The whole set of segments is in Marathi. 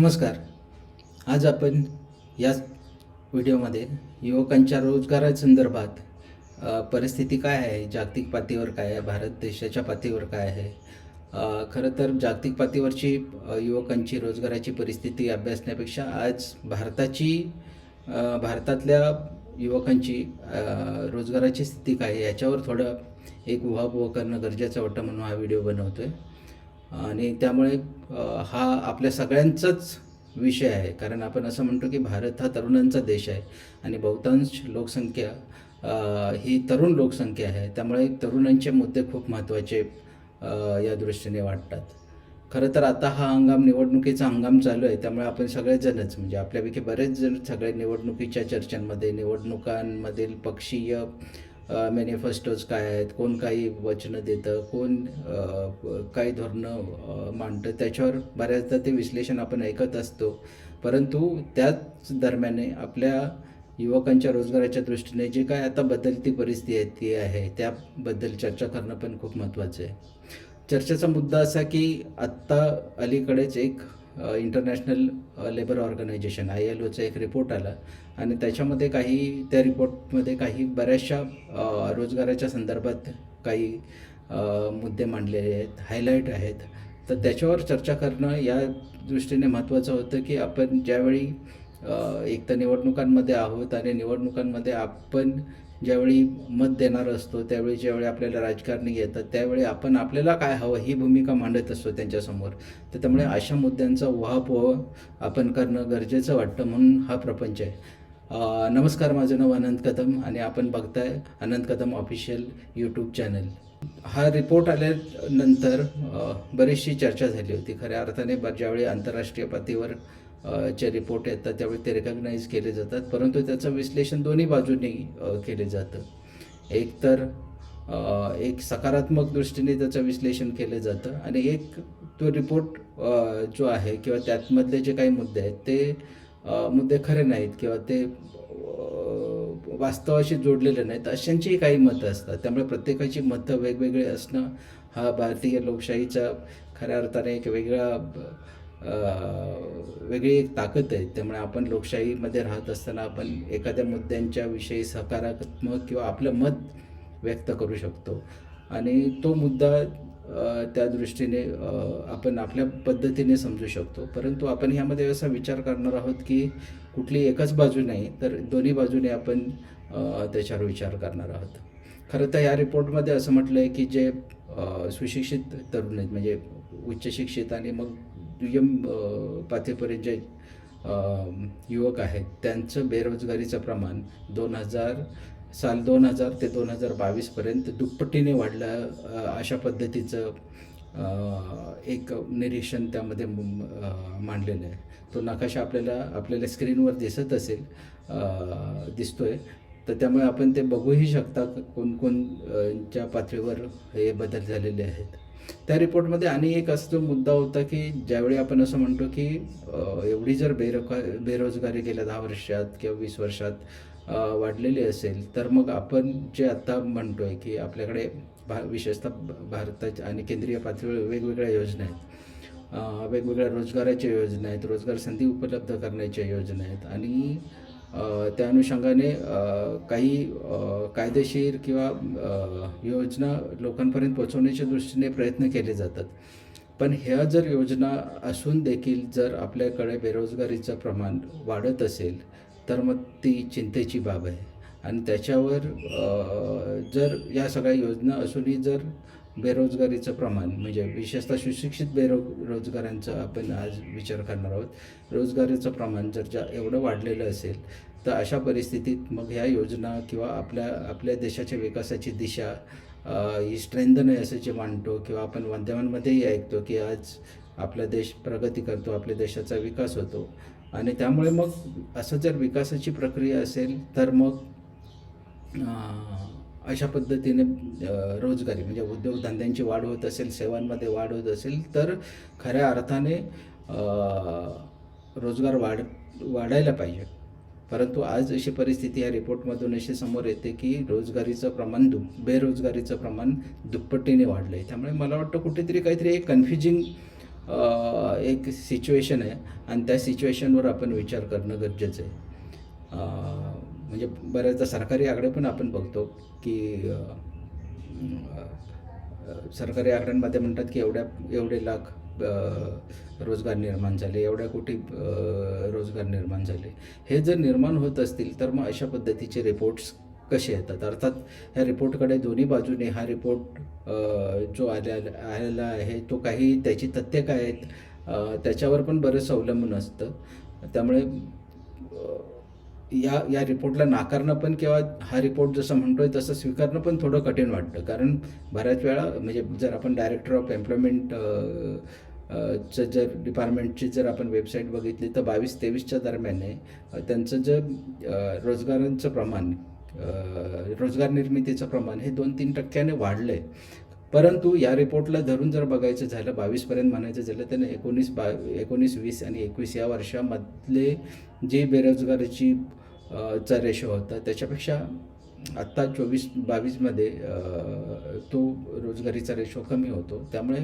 नमस्कार. आज आपण या व्हिडिओमध्ये युवकांच्या रोजगारासंदर्भात परिस्थिती काय आहे? जागतिक पातळीवर काय आहे? भारत देशाच्या पातळीवर काय आहे? खरं तर जागतिक पातळीवरची युवकांची रोजगाराची परिस्थिती अभ्यासण्यापेक्षा आज भारताची भारतातल्या युवकांची रोजगाराची स्थिती काय याच्यावर थोडं एक उहापोह करणं गरजेचं वाटतं म्हणून हा व्हिडिओ बनवतो आहे आणि त्यामुळे हा आपल्या सगळ्यांचाच विषय आहे. कारण आपण असं म्हणतो की भारत हा तरुणांचा देश आहे आणि बहुतांश लोकसंख्या ही तरुण लोकसंख्या आहे. त्यामुळे तरुणांचे मुद्दे खूप महत्त्वाचे या दृष्टीने वाटतात. खरं तर आता हा हंगाम निवडणुकीचा हंगाम चालू आहे. त्यामुळे आपण सगळेजणच म्हणजे आपल्यापैकी बरेच जण सगळे निवडणुकीच्या चर्चांमध्ये निवडणुकांमधील पक्षीय मॅनिफेस्टोज काय आहेत कोण काही वचनं देतं कोण काही धोरणं मांडतं त्याच्यावर बऱ्याचदा ते विश्लेषण आपण ऐकत असतो. परंतु त्याच दरम्याने आपल्या युवकांच्या रोजगाराच्या दृष्टीने जे काय आता बदलती परिस्थिती आहे त्याबद्दल चर्चा करणं पण खूप महत्त्वाचं आहे. चर्चेचा मुद्दा असा की आत्ता अलीकडेच एक international labour organisation I L Ocha एक रिपोर्ट आला. आणि त्याच्यामध्ये काही त्या रिपोर्टमध्ये काही बऱ्याचशा रोजगाराच्या संदर्भात काही मुद्दे मांडलेले आहेत हायलाईट आहेत. तर त्याच्यावर चर्चा करणं या दृष्टीने महत्त्वाचं होतं की आपण ज्यावेळी एक तर निवडणुकांमध्ये आहोत आणि निवडणुकांमध्ये आपण ज्यावेळी मत देणारा असतो त्यावेळी ज्यावेळी आपल्याला राजकारणी येतात त्यावेळी आपण आपल्याला काय हवं ही भूमिका मांडत असतो त्यांच्यासमोर तर त्यामुळे अशा मुद्द्यांचा उहापोह आपण करणं गरजेचं वाटतं म्हणून हा प्रपंच आहे. नमस्कार माझं नाव अनंत कदम आणि आपण बघताय Anant Kadam official YouTube channel. हा रिपोर्ट आल्यानंतर बरीचशी चर्चा झाली होती. खऱ्या अर्थाने ब- ज्यावेळी आंतरराष्ट्रीय पातळीवर चे रिपोर्ट येतात त्यावेळी ते रेकग्नाईज केले जातात. परंतु त्याचं विश्लेषण दोन्ही बाजूंनी केले जातं. एक तर एक सकारात्मक दृष्टीने त्याचं विश्लेषण केलं जातं आणि एक तो रिपोर्ट जो आहे किंवा त्यातमधले जे काही मुद्दे आहेत ते मुद्दे खरे नाहीत किंवा ते वास्तवाशी जोडलेले नाहीत अशांचीही काही मतं असतात. त्यामुळे प्रत्येकाची मतं वेगवेगळी असणं हा भारतीय लोकशाहीचा खऱ्या अर्थाने एक वेगळा वेगळी एक ताकद आहे. त्यामुळे आपण लोकशाहीमध्ये राहत असताना आपण एखाद्या मुद्द्यांच्या विषयी सकारात्मक किंवा आपलं मत व्यक्त करू शकतो. आणि तो मुद्दा त्या दृष्टीने आपण आपल्या पद्धतीने समजू शकतो. परंतु आपण ह्यामध्ये असा विचार करणार आहोत की कुठली एकच बाजू नाही तर दोन्ही बाजूने आपण त्याच्यावर विचार करणार आहोत. खरं तर या रिपोर्टमध्ये असं म्हटलं आहे की जे सुशिक्षित तरुण आहेत म्हणजे उच्च शिक्षित आणि मग दुय्यम पातळीपर्यंत जे युवक आहेत त्यांचं बेरोजगारीचं प्रमाण दोन हजार साल दोन हजार ते दोन हजार बावीसपर्यंत दुप्पटीने वाढलं अशा पद्धतीचं एक निरीक्षण त्यामध्ये मांडलेलं आहे. तो नकाशा आपल्याला आपल्याला स्क्रीनवर दिसत असेल दिसतो दिसतोय. तर त्यामुळे आपण ते बघूही शकता कोणकोणच्या पातळीवर हे बदल झालेले आहेत. त्या रिपोर्टमध्ये आणि एक असं जो मुद्दा होता की ज्यावेळी आपण असं म्हणतो की एवढी जर बेरोका बेरोजगारी गेल्या दहा वर्षात किंवा वीस वर्षात वाढलेली असेल तर मग आपण जे आत्ता आहे की आपल्याकडे भा विशेषतः भारताच्या आणि केंद्रीय पातळीवर वेगवेगळ्या योजना आहेत. वेगवेगळ्या रोजगाराच्या योजना आहेत रोजगार संधी उपलब्ध करण्याच्या योजना आहेत आणि त्या अनुषंगाने काही कायदेशीर किंवा योजना लोकांपर्यंत पोहोचवण्याच्या दृष्टीने प्रयत्न केले जातात. पण ह्या जर योजना असून देखील जर आपल्याकडे बेरोजगारीचं प्रमाण वाढत असेल तर मग ती चिंतेची बाब आहे. आणि त्याच्यावर जर या सगळ्या योजना असूनही जर बेरोजगारीचं प्रमाण म्हणजे विशेषतः सुशिक्षित बेरो रोजगारांचा आपण आज विचार करणार आहोत. रोजगारीचं प्रमाण जर ज्या एवढं वाढलेलं असेल तर अशा परिस्थितीत मग ह्या योजना किंवा आपल्या आपल्या देशाच्या विकासाची दिशा ही स्ट्रेंथन आहे असं जे मानतो किंवा आपण माध्यमांमध्येही ऐकतो की आज आपला देश प्रगती करतो आपल्या देशाचा विकास होतो. आणि त्यामुळे मग असं जर विकासाची प्रक्रिया असेल तर मग अशा पद्धतीने रोजगारी म्हणजे उद्योगधंद्यांची वाढ होत असेल सेवांमध्ये वाढ होत असेल तर खऱ्या अर्थाने रोजगार वाढ वाढायला पाहिजे. परंतु आज अशी परिस्थिती या रिपोर्टमधून अशी समोर येते की रोजगारीचं प्रमाण दु बेरोजगारीचं प्रमाण दुप्पटीने वाढलं आहे त्यामुळे मला वाटतं कुठेतरी काहीतरी एक कन्फ्युजिंग एक सिच्युएशन आहे. आणि त्या सिच्युएशनवर आपण विचार करणं गरजेचं आहे. म्हणजे बऱ्याचदा सरकारी आकडे पण आपण बघतो की सरकारी आकड्यांमध्ये म्हणतात की एवढ्या एवढे लाख रोजगार निर्माण झाले एवढ्या कोटी रोजगार निर्माण झाले. हे जर निर्माण होत असतील तर मग अशा पद्धतीचे रिपोर्ट्स कसे येतात? अर्थात ह्या रिपोर्टकडे दोन्ही बाजूने हा रिपोर्ट जो आल्या आलेला आहे तो काही त्याची तथ्य काय आहेत? त्याच्यावर पण बरंच अवलंबून असतं. त्यामुळे या या रिपोर्टला नाकारणं पण किंवा हा रिपोर्ट जसं म्हणतोय तसं स्वीकारणं पण थोडं कठीण वाटतं. कारण बऱ्याच वेळा म्हणजे जर आपण डायरेक्टर ऑफ एम्प्लॉयमेंट चं जर डिपार्टमेंटची जर आपण वेबसाईट बघितली तर बावीस तेवीसच्या दरम्यान आहे. त्यांचं जे रोजगारांचं प्रमाण रोजगार निर्मितीचं प्रमाण हे दोन तीन टक्क्याने वाढलं आहे परंतु या रिपोर्टला धरून जर बघायचं झालं बावीसपर्यंत म्हणायचं झालं तर एकोणीस बा एकोणीस वीस आणि एकवीस या वर्षामधले जे बेरोजगारीची चा रेशो होता त्याच्यापेक्षा आत्ता चोवीस बावीसमध्ये तो रोजगारीचा रेशो कमी होतो. त्यामुळे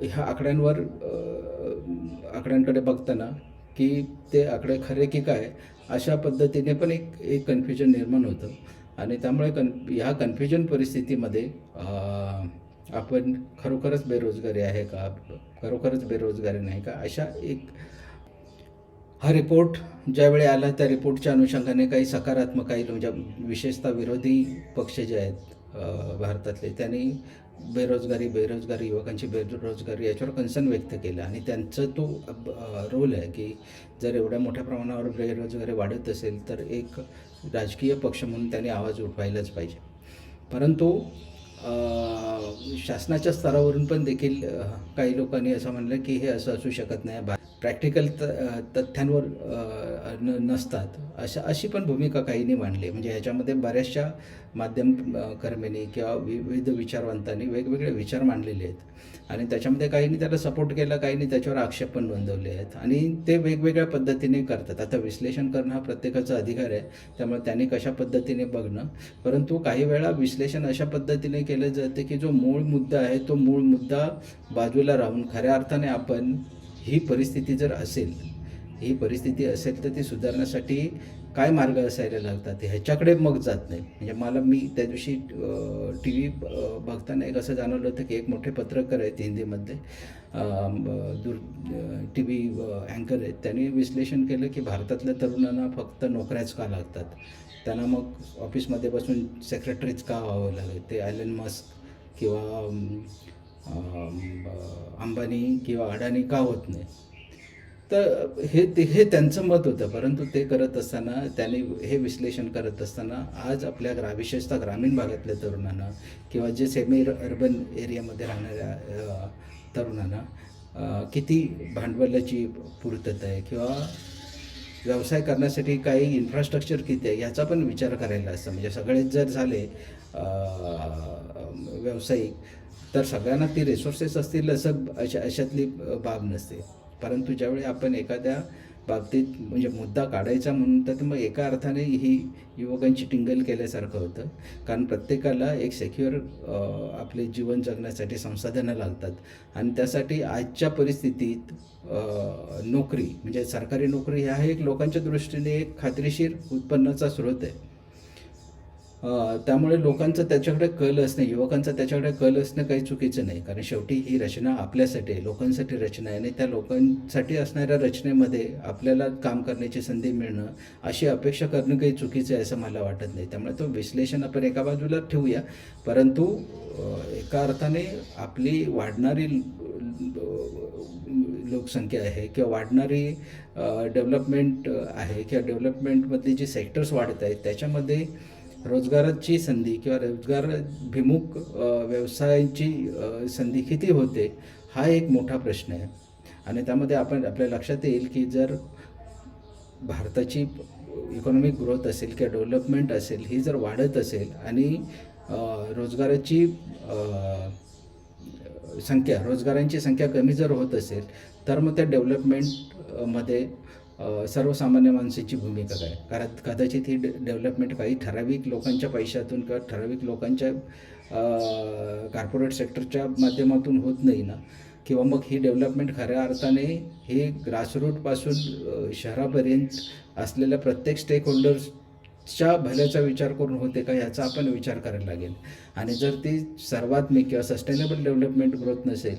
ह्या आकड्यांवर आकड्यांकडे बघताना की ते आकडे खरे की काय अशा पद्धतीने पण एक एक कन्फ्युजन निर्माण होतं. आणि त्यामुळे कन ह्या कन्फ्युजन परिस्थितीमध्ये आपण खरोखरच बेरोजगारी आहे का? खरोखरच बेरोजगारी नाही का? अशा एक हा रिपोर्ट ज्यावेळी आला त्या रिपोर्टच्या अनुषंगाने काही सकारात्मक काही म्हणजे विशेषतः विरोधी पक्ष जे आहेत भारतातले त्यांनी बेरोजगारी बेरोजगारी युवकांची बेरोजगारी याच्यावर कन्सर्न व्यक्त केलं. आणि त्यांचं तो रोल आहे की जर एवढ्या मोठ्या प्रमाणावर बेरोजगारी वाढत असेल तर एक राजकीय पक्ष म्हणून त्याने आवाज उठवायलाच पाहिजे. परंतु शासनाच्या स्तरावरून पण देखील काही लोकांनी असं म्हणलं की हे असं असू शकत नाही. भा प्रॅक्टिकल त तथ्यांवर न नसतात. अशा अशी पण भूमिका काहींनी मांडली. म्हणजे ह्याच्यामध्ये बऱ्याचशा माध्यम कर्मींनी किंवा विविध विचारवंतांनी वेगवेगळे विचार मांडलेले आहेत. आणि त्याच्यामध्ये काहींनी त्याला सपोर्ट केला काहींनी त्याच्यावर आक्षेप पण नोंदवले आहेत. आणि ते वेगवेगळ्या पद्धतीने करतात. आता विश्लेषण करणं हा प्रत्येकाचा अधिकार आहे. त्यामुळे त्यांनी कशा पद्धतीने बघणं? परंतु काही वेळा विश्लेषण अशा पद्धतीने केलं जाते की जो मूळ मुद्दा आहे तो मूळ मुद्दा बाजूला राहून खऱ्या अर्थाने आपण ही परिस्थिती जर असेल ही परिस्थिती असेल तर ती सुधारण्यासाठी काय मार्ग असायला लागतात? ह्याच्याकडे मग जात नाही. म्हणजे मला मी त्या दिवशी टी व्ही बघताना एक असं जाणवलं होतं की एक मोठे पत्रकार आहेत हिंदीमध्ये दूर टी व्ही अँकर आहेत. त्यांनी विश्लेषण केलं की भारतातल्या तरुणांना फक्त नोकऱ्याच का लागतात? त्यांना मग ऑफिसमध्ये बसून सेक्रेटरीच का व्हावं लागेल? ते आयलन मस्क किंवा अंबानी किंवा अडाणी का होत नाही? तर हे ते हे त्यांचं मत होतं परंतु ते करत असताना त्यांनी हे विश्लेषण करत असताना आज आपल्या ग्रा विशेषतः ग्रामीण भागातल्या तरुणांना किंवा जे सेमी अर्बन एरियामध्ये राहणाऱ्या तरुणांना किती भांडवलाची पूर्तता आहे किंवा व्यवसाय करण्यासाठी काही इन्फ्रास्ट्रक्चर किती आहे याचा पण विचार करायला असतं. म्हणजे सगळेच जर झाले व्यावसायिक तर सगळ्यांना ती रिसोर्सेस असतील असं अशा अशातली बाब नसते. परंतु ज्यावेळी आपण एखाद्या बाबतीत म्हणजे मुद्दा काढायचा म्हणून तर मग एका अर्थाने ही युवकांची टिंगल केल्यासारखं होतं. कारण प्रत्येकाला एक सेक्युअर आपले जीवन जगण्यासाठी संसाधनं लागतात. आणि त्यासाठी आजच्या परिस्थितीत नोकरी म्हणजे सरकारी नोकरी ह्या एक लोकांच्या दृष्टीने एक खात्रीशीर उत्पन्नाचा स्रोत आहे. त्यामुळे लोकांचं त्याच्याकडे कल असणं युवकांचा त्याच्याकडे कल असणं काही चुकीचं नाही. कारण शेवटी ही रचना आपल्यासाठी आहे लोकांसाठी रचना आहे आणि त्या लोकांसाठी असणाऱ्या रचनेमध्ये आपल्याला काम करण्याची संधी मिळणं अशी अपेक्षा करणं काही चुकीचं आहे असं मला वाटत नाही. त्यामुळे तो विश्लेषण आपण एका बाजूला ठेवूया. परंतु एका अर्थाने आपली वाढणारी लोकसंख्या आहे किंवा वाढणारी डेव्हलपमेंट आहे किंवा डेव्हलपमेंटमधली जी सेक्टर्स वाढत आहेत त्याच्यामध्ये रोजगाराची संधी किंवा रोजगारभिमुख व्यवसायांची संधी किती होते हा एक मोठा प्रश्न आहे. आणि त्यामध्ये आपण आपल्या लक्षात येईल की जर भारताची इकॉनॉमिक ग्रोथ असेल किंवा डेव्हलपमेंट असेल ही जर वाढत असेल आणि रोजगाराची संख्या रोजगारांची संख्या कमी जर होत असेल तर मग त्या डेव्हलपमेंटमध्ये सर्वसामान्य माणसाची भूमिका काय? कारण कदाचित ही डेव्हलपमेंट काही ठराविक लोकांच्या पैशातून किंवा ठराविक लोकांच्या कॉर्पोरेट सेक्टरच्या माध्यमातून होत नाही ना? किंवा मग ही डेव्हलपमेंट खऱ्या अर्थाने हे ग्रासरूटपासून शहरापर्यंत असलेल्या प्रत्येक स्टेक च्या भल्याचा विचार करून होते का याचा आपण विचार करायला लागेल. आणि जर ती सर्वात्मिक किंवा सस्टेनेबल डेव्हलपमेंट ग्रोथ नसेल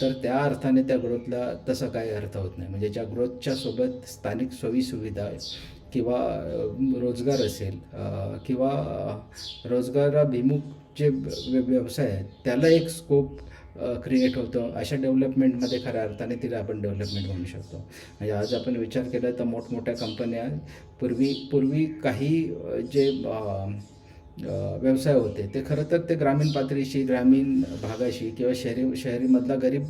तर त्या अर्थाने त्या ग्रोथला तसा काही अर्थ होत नाही. म्हणजे ज्या ग्रोथच्या सोबत स्थानिक सोयीसुविधा किंवा रोजगार असेल किंवा रोजगाराभिमुख जे व्य- व्यवसाय आहेत त्याला एक स्कोप क्रिएट होतं. अशा डेव्हलपमेंटमध्ये खऱ्या अर्थाने तिला आपण डेव्हलपमेंट म्हणू शकतो. म्हणजे आज आपण विचार केला तर मोठमोठ्या कंपन्या पूर्वी पूर्वी काही जे व्यवसाय होते. ते खरं तर ते ग्रामीण पातळीशी ग्रामीण भागाशी किंवा शहरी शहरीमधला गरीब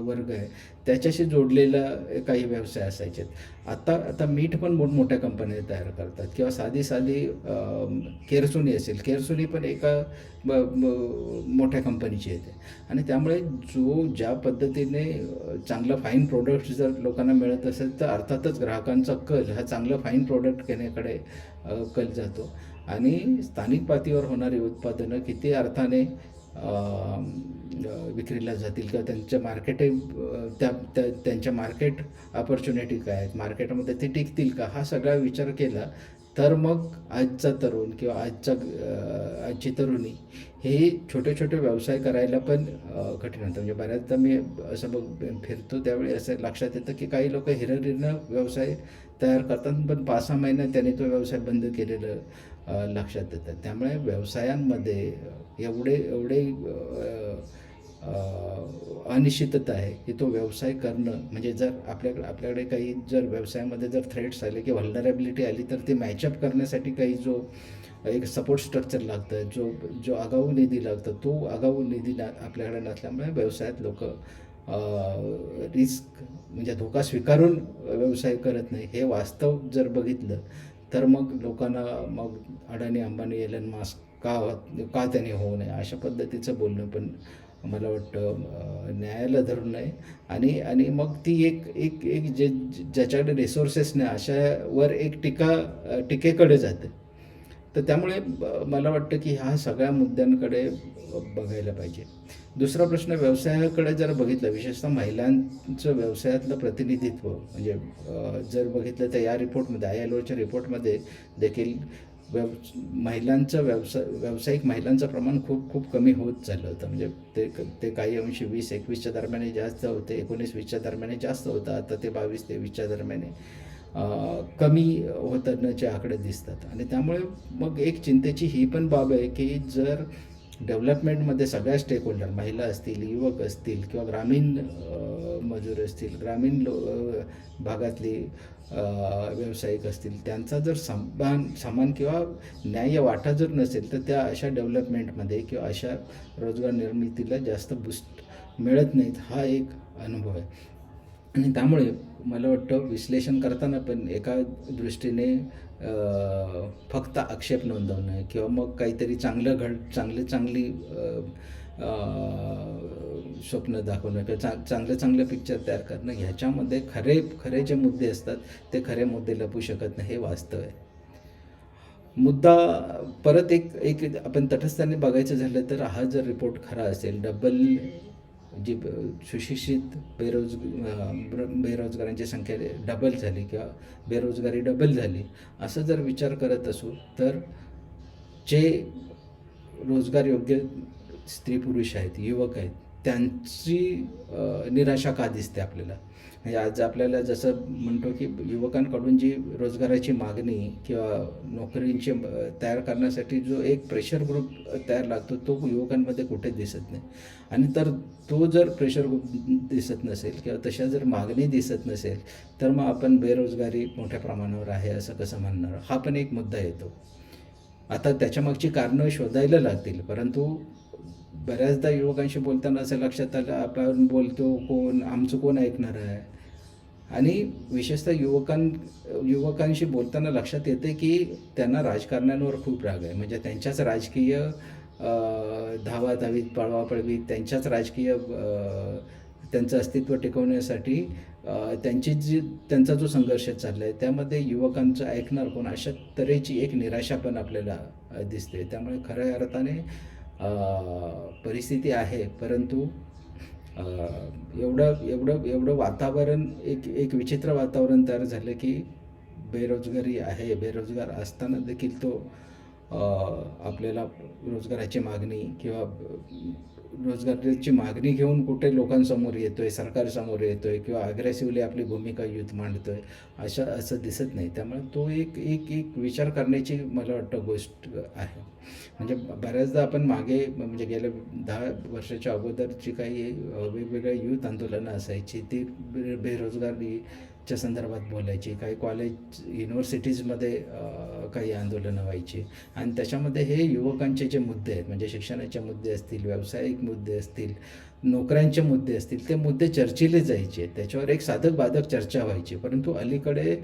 वर्ग आहे त्याच्याशी जोडलेला काही व्यवसाय असायचे. आता आता मीठ पण मोठमोठ्या कंपन्या तयार करतात किंवा साधी साधी केरसुनी असेल. केरसुनी पण एका ब- मोठ्या कंपनीची येते. आणि त्यामुळे जो ज्या पद्धतीने चांगलं फाईन प्रोडक्ट जर लोकांना मिळत असेल तर अर्थातच ग्राहकांचा कल हा चांगलं फाईन प्रोडक्ट घेण्याकडे कल जातो. आणि स्थानिक पातळीवर होणारी उत्पादनं किती अर्थाने विक्रीला जातील किंवा त्यांच्या मार्केट त्या त्या- त्यांच्या मार्केट ऑपॉर्च्युनिटी काय आहेत? मार्केटमध्ये ते टिकतील का? हा सगळा विचार केला तर मग आजचा तरुण किंवा आजचा आजची तरुणी हे छोटे छोटे व्यवसाय करायला पण कठीण होतं. म्हणजे बऱ्याचदा मी असं बघ फिरतो त्यावेळी असं लक्षात येतं की काही लोक हिरहिरीनं व्यवसाय तयार करतात पण पाच सहा महिन्यात त्यांनी तो व्यवसाय बंद केलेलं. लक्षात येतं त्यामुळे व्यवसायांमध्ये एवढे एवढे अनिश्चितता आहे की तो व्यवसाय करणं म्हणजे जर आपल्याकडे आपल्याकडे काही जर व्यवसायामध्ये जर थ्रेट्स आले किंवा व्हल्नरेबिलिटी आली तर ते मॅचअप करण्यासाठी काही जो एक सपोर्ट स्ट्रक्चर लागतं जो जो आगाऊ निधी लागतं तो आगाऊ निधी ना आपल्याकडे नसल्यामुळे व्यवसायात लोक रिस्क म्हणजे धोका स्वीकारून व्यवसाय करत नाही. हे वास्तव जर बघितलं तर मग लोकांना मग अडाणी अंबानी एलन मास्क का का त्याने होऊ नये? अशा पद्धतीचं बोलणं पण मला वाटतं न्यायाला धरून नाही. आणि आणि मग ती एक एक एक जे ज्याच्याकडे रिसोर्सेस नाही अशावर एक टीका टीकेकडे जाते. तर त्यामुळे मला वाटतं की ह्या सगळ्या मुद्द्यांकडे बघायला पाहिजे. दुसरा प्रश्न व्यवसायाकडे जर बघितलं विशेषतः महिलांचं व्यवसायातलं प्रतिनिधित्व म्हणजे जर बघितलं तर या रिपोर्टमध्ये आय एल ओच्या रिपोर्टमध्ये देखील व्यव महिलांचं व्यवसाय व्यावसायिक महिलांचं प्रमाण खूप खूप कमी होत चाललं होतं. म्हणजे ते ते काही अंशी वीस एकवीसच्या दरम्याने जास्त होते एकोणीस वीसच्या दरम्याने जास्त होतं आता ते बावीस तेवीसच्या दरम्याने कमी होतानाचे आकडे दिसतात. आणि त्यामुळे मग एक चिंतेची ही पण बाब आहे की जर डेव्हलपमेंटमध्ये सगळ्या स्टेक होल्डर महिला असतील युवक असतील किंवा ग्रामीण मजूर असतील ग्रामीण लो भागातली व्यावसायिक असतील त्यांचा जर समान समान किंवा न्याय्य वाटा जर नसेल तर त्या अशा डेव्हलपमेंटमध्ये किंवा अशा रोजगार निर्मितीला जास्त बुस्ट मिळत नाहीत हा एक अनुभव आहे. आणि त्यामुळे मला वाटतं विश्लेषण करताना पण एका दृष्टीने फक्त आक्षेप नोंदवणं किंवा मग काहीतरी चांगलं घड चांगली चांगली स्वप्न दाखवणं किंवा चांग चांगलं चांगलं पिक्चर तयार करणं ह्याच्यामध्ये खरे खरे जे मुद्दे असतात ते खरे मुद्दे लपू शकत नाही हे वास्तव आहे. मुद्दा परत एक एक आपण तटस्थाने बघायचं झालं तर हा जर रिपोर्ट खरा असेल डबल जी ब- सुशिक्षित बेरोज बेरोजगारांची संख्या डबल झाली किंवा बेरोजगारी डबल झाली असं जर विचार करत असू तर जे रोजगार योग्य स्त्री पुरुष आहेत युवक आहेत त्यांची निराशा का दिसते आपल्याला? म्हणजे आज आपल्याला जसं म्हणतो की युवकांकडून जी रोजगाराची मागणी किंवा नोकरींचे तयार करण्यासाठी जो एक प्रेशर ग्रुप तयार लागतो तो युवकांमध्ये कुठे दिसत नाही. आणि तर तो जर प्रेशर ग्रुप दिसत नसेल किंवा तशा जर मागणी दिसत नसेल तर मग आपण बेरोजगारी मोठ्या प्रमाणावर आहे असं कसं म्हणणार? हा पण एक मुद्दा येतो. आता त्याच्यामागची कारणं शोधायला लागतील परंतु बऱ्याचदा युवकांशी बोलताना असं लक्षात आलं आपण बोलतो कोण आमचं कोण ऐकणार आहे? आणि विशेषतः युवकां युवकांशी बोलताना लक्षात येते की त्यांना राजकारण्यांवर खूप राग आहे. म्हणजे त्यांच्याच राजकीय धावा धावाधावीत पळवापळवीत त्यांच्याच राजकीय त्यांचं अस्तित्व टिकवण्यासाठी त्यांची जी त्यांचा जो संघर्ष चालला आहे त्यामध्ये युवकांचं ऐकणार कोण अशा तऱ्हेची एक निराशा पण आपल्याला दिसते. त्यामुळे खऱ्या अर्थाने परिस्थिती आहे परंतु एवढं एवढं एवढं वातावरण एक एक विचित्र वातावरण तयार झालं की बेरोजगारी आहे बेरोजगार असताना देखील तो आपल्याला रोजगाराची मागणी किंवा रोजगाराची मागणी घेऊन कुठे लोकांसमोर येतोय सरकारसमोर येतोय किंवा अग्रेसिव्हली आपली भूमिका युथ मांडतोय अशा असं दिसत नाही. त्यामुळे तो एक एक एक विचार करण्याची मला वाटतं गोष्ट आहे. म्हणजे बऱ्याचदा आपण मागे म्हणजे गेल्या दहा वर्षाच्या अगोदरची काही वेगवेगळ्या युथ आंदोलनं असायची ती बे च्या संदर्भात बोलायची काही कॉलेज युनिव्हर्सिटीजमध्ये काही आंदोलनं व्हायची. आणि त्याच्यामध्ये हे युवकांचे जे मुद्दे आहेत म्हणजे शिक्षणाचे मुद्दे असतील व्यावसायिक मुद्दे असतील नोकऱ्यांचे मुद्दे असतील ते मुद्दे चर्चिले जायचे. त्याच्यावर एक साधक बाधक चर्चा व्हायची. परंतु अलीकडे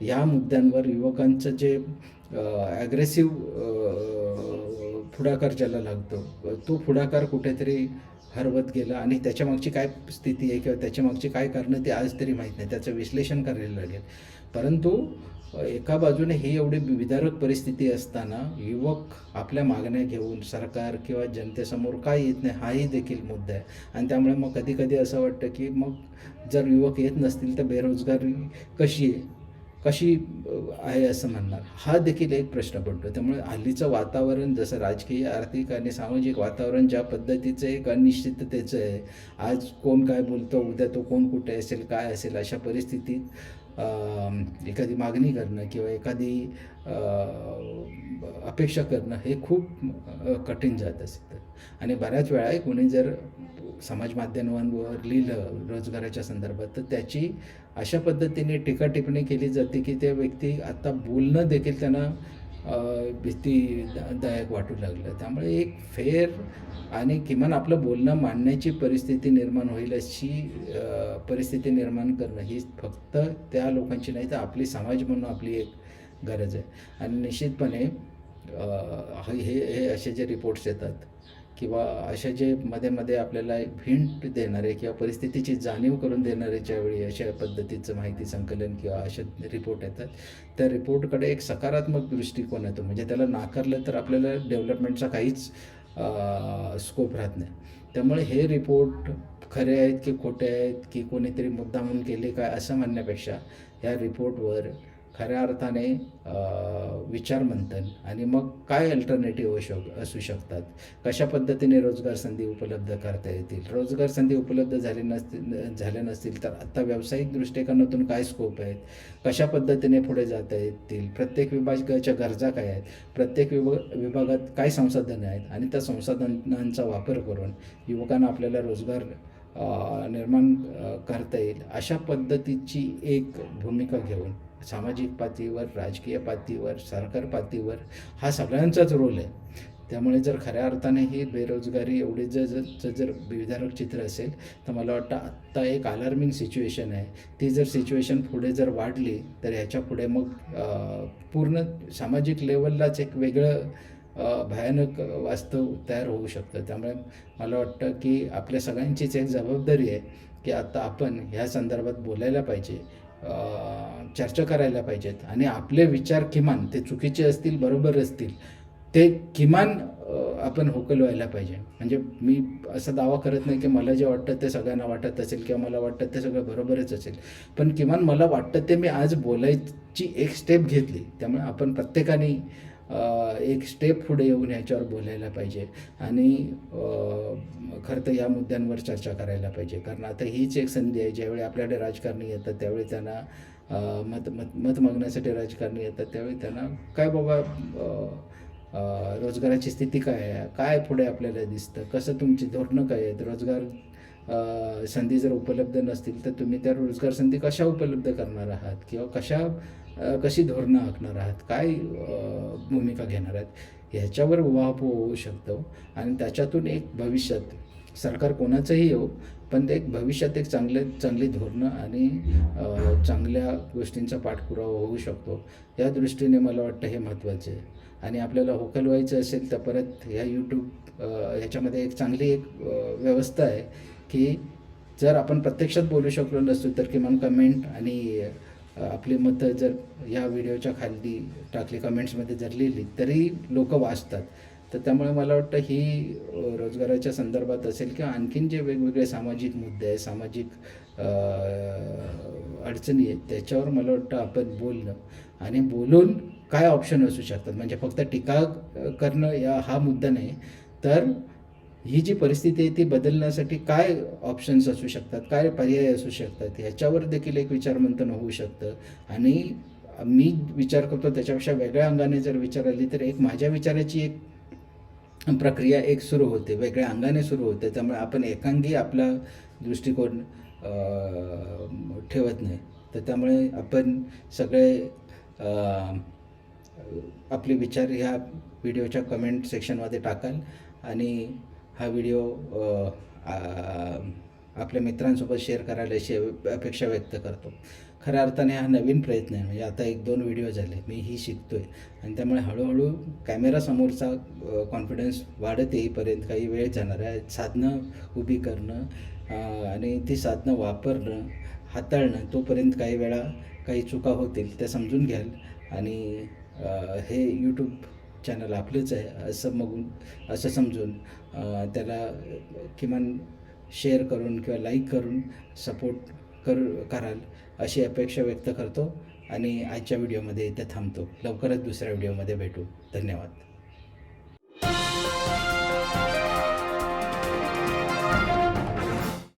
ह्या मुद्द्यांवर युवकांचं जे ॲग्रेसिव्ह पुढाकार ज्याला लागतो तो पुढाकार कुठेतरी हरवत गेलं आणि त्याच्यामागची काय स्थिती आहे किंवा त्याच्यामागची काय कारणं ते आज तरी माहीत नाही. त्याचं विश्लेषण करायला लागेल. परंतु एका बाजूने ही एवढी विदारक परिस्थिती असताना युवक आपल्या मागण्या घेऊन सरकार किंवा जनतेसमोर काय येत नाही हाही देखील मुद्दा आहे. आणि त्यामुळे मग कधी कधी असं वाटतं की मग जर युवक येत नसतील तर बेरोजगारी कशी आहे? कशी आहे असं म्हणणार. हा देखील एक प्रश्न पडतो त्यामुळे हल्लीचं वातावरण जसं राजकीय आर्थिक आणि सामाजिक वातावरण ज्या पद्धतीचं एक अनिश्चिततेचं आहे आज कोण काय बोलतो उद्या तो कोण कुठे असेल काय असेल अशा परिस्थितीत एखादी मागणी करणं किंवा एखादी अपेक्षा करणं हे खूप कठीण जात असतं आणि बऱ्याच वेळा कोणी म्हणजे जर समाज माध्यमांवर लिहिलं रोजगाराच्या संदर्भात तर त्याची अशा पद्धतीने टीका टिप्पणी केली जाते की त्या व्यक्ती आता बोलणं देखील त्यांना भीतीदायक वाटू लागलं. त्यामुळे एक फेर आणि किमान आपलं बोलणं मांडण्याची परिस्थिती निर्माण होईल अशी परिस्थिती निर्माण करणं ही फक्त त्या लोकांची नाही तर आपली समाज म्हणून आपली एक गरज आहे. आणि निश्चितपणे हे हे असे जे रिपोर्ट्स येतात किंवा अशा जे मध्ये मध्ये आपल्याला एक हिंट देणारे किंवा परिस्थितीची जाणीव करून देणारे ज्यावेळी अशा पद्धतीचं माहिती संकलन किंवा असे रिपोर्ट येतात त्या रिपोर्टकडे एक सकारात्मक दृष्टिकोन येतो. म्हणजे त्याला नाकारलं तर आपल्याला डेव्हलपमेंटचा काहीच स्कोप राहत नाही. त्यामुळे हे रिपोर्ट खरे आहेत की खोटे आहेत की कोणीतरी मुद्दामून केले काय असं म्हणण्यापेक्षा ह्या रिपोर्टवर खऱ्या अर्थाने विचारमंथन विचार आणि मग काय अल्टरनेटिव्ह शक असू शकतात? कशा पद्धतीने रोजगार संधी उपलब्ध करता येतील? रोजगार संधी उपलब्ध झाले नसतील झाल्या नसतील तर आत्ता व्यावसायिक दृष्टिकोनातून काय स्कोप आहेत? कशा पद्धतीने पुढे जाता येतील? प्रत्येक विभागाच्या गरजा काय आहेत? प्रत्येक विभाग विभागात काय संसाधने आहेत? आणि त्या संसाधनांचा वापर करून युवकांना आपल्याला रोजगार निर्माण करता येईल अशा पद्धतीची एक भूमिका घेऊन सामाजिक पातळीवर राजकीय पातळीवर सरकार पातळीवर हा सगळ्यांचाच रोल आहे. त्यामुळे जर खऱ्या अर्थाने ही बेरोजगारी एवढी जर जर जर विविधारक चित्र असेल तर मला वाटतं आत्ता एक अलार्मिंग सिच्युएशन आहे. ती जर सिच्युएशन पुढे जर वाढली तर ह्याच्या पुढे मग पूर्ण सामाजिक लेवललाच एक वेगळं भयानक वास्तव तयार होऊ शकतं. त्यामुळे मला वाटतं की आपल्या सगळ्यांचीच एक जबाबदारी आहे की आता आपण ह्या संदर्भात बोलायला पाहिजे. चर्चा करायला पाहिजेत. आणि आपले विचार किमान ते चुकीचे असतील बरोबर असतील ते किमान आपण होकल व्हायला पाहिजे. म्हणजे मी असा दावा करत नाही की मला जे वाटतं ते सगळ्यांना वाटत असेल किंवा मला वाटतं ते सगळं बरोबरच असेल. पण किमान मला वाटतं ते मी आज बोलायची एक स्टेप घेतली. त्यामुळे आपण प्रत्येकाने एक स्टेप पुढे येऊन ह्याच्यावर बोलायला पाहिजे. आणि खरं तर या मुद्द्यांवर चर्चा करायला पाहिजे. कारण आता हीच एक संधी आहे. ज्यावेळी आपल्याकडे राजकारणी येतात त्यावेळी त्यांना मत मत मत मागण्यासाठी राजकारणी येतात त्यावेळी त्यांना काय बाबा रोजगाराची स्थिती काय आहे? काय पुढे आपल्याला दिसतं? कसं तुमची धोरणं काय आहेत? रोजगार संधी जर उपलब्ध नसतील तर तुम्ही त्या रोजगार संधी कशा उपलब्ध करणार आहात? किंवा कशा कशी धोरणं आखणार आहात? काय भूमिका घेणार आहात? ह्याच्यावर वाप होऊ शकतो. आणि त्याच्यातून एक भविष्यात सरकार कोणाचंही येऊ पण ते एक भविष्यात एक चांगले चांगली धोरणं आणि चांगल्या गोष्टींचा पाठपुरावा होऊ शकतो. या दृष्टीने मला वाटतं हे महत्त्वाचं आहे. आणि आपल्याला होकल व्हायचं असेल तर परत ह्या यूट्यूब ह्याच्यामध्ये एक चांगली एक व्यवस्था आहे. की जर आपण प्रत्यक्षात बोलू शकलो नसतो तर किमान कमेंट आणि आपली मतं जर या व्हिडिओच्या खाली टाकली कमेंट्समध्ये जर लिहिली तरी लोक वाचतात. तर त्यामुळे मला वाटतं ही रोजगाराच्या संदर्भात असेल किंवा आणखीन जे वेगवेगळे सामाजिक मुद्दे आहेत सामाजिक अडचणी आहेत त्याच्यावर मला वाटतं आपण बोलणं आणि बोलून काय ऑप्शन असू शकतात? म्हणजे फक्त टीका करणं या हा मुद्दा नाही. तर ही जी परिस्थिती आहे ती बदलण्यासाठी काय ऑप्शन्स असू शकतात? काय पर्याय असू शकतात? ह्याच्यावर देखील एक विचारमंथन होऊ शकतं. आणि मी विचार करतो त्याच्यापेक्षा वेगळ्या अंगाने जर विचार आली तर एक माझ्या विचाराची एक प्रक्रिया एक सुरू होते. वेगळ्या अंगाने सुरू होते. त्यामुळे आपण एकांगी आपला दृष्टिकोन ठेवत नाही. तर त्यामुळे आपण सगळे आपले विचार ह्या व्हिडिओच्या कमेंट सेक्शनमध्ये टाकाल. आणि हा व्हिडिओ आपल्या मित्रांसोबत शेअर करायला अशी अपेक्षा व्यक्त करतो. खऱ्या अर्थाने हा नवीन प्रयत्न आहे. म्हणजे आता एक दोन व्हिडिओ झाले मी ही शिकतो आहे आणि त्यामुळे हळूहळू कॅमेरासमोरचा कॉन्फिडन्स वाढत येईपर्यंत काही वेळ जाणार आहे. साधनं उभी करणं आणि ती साधनं वापरणं हाताळणं तोपर्यंत काही वेळा काही चुका होतील त्या समजून घ्याल. आणि हे यूट्यूब चॅनल आपलंच आहे असं मगून असं समजून त्याला किमान शेअर करून किंवा लाईक करून सपोर्ट कर कराल अशी अपेक्षा व्यक्त करतो आणि आजच्या व्हिडिओमध्ये इथे थांबतो. लवकरच दुसऱ्या व्हिडिओमध्ये भेटू. धन्यवाद.